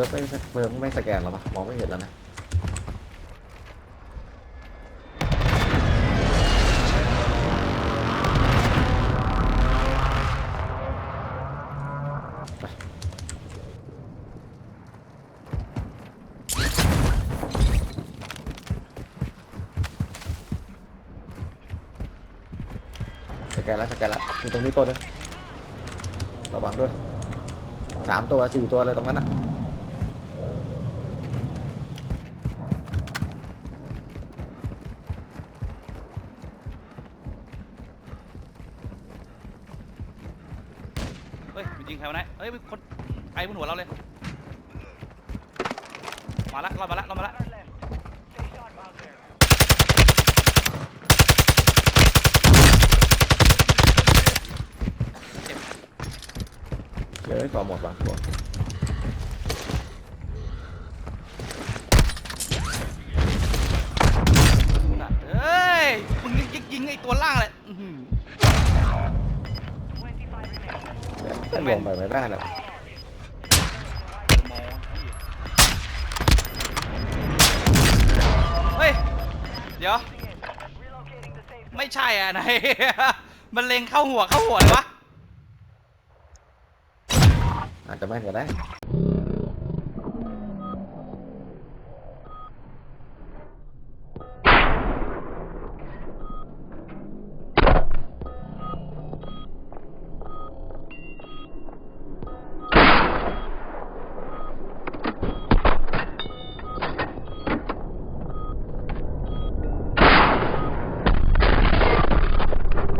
ซิร์ฟไม่เซิร์ไม่สแกนหรอปะมองไม่เห็นแล้วนะสแกนแล้วสแกนแล้วมีตรงนี้ตัวนึงระวังด้วยสามตัวสี่ตัวเลยตรงนั้นนะ ฮ้ยมันยิงใครวะเนี่ยเฮ้ยมีคนไอ้บนหัวเราเลย มาละรอดมาละรอดมาละเดี๋ยวให้ก่อหมดวะตัวเฮ้ยมึงยิงยิงไอ้ตัวล่างเลยอื้อหือ แค่ลงไปไม่ได้หรอกเฮ้ย เดี๋ยว ไม่ใช่อะไหน มันเล็งเข้าหัวเข้าหัวเลยวะอาจจะไม่ก็ได้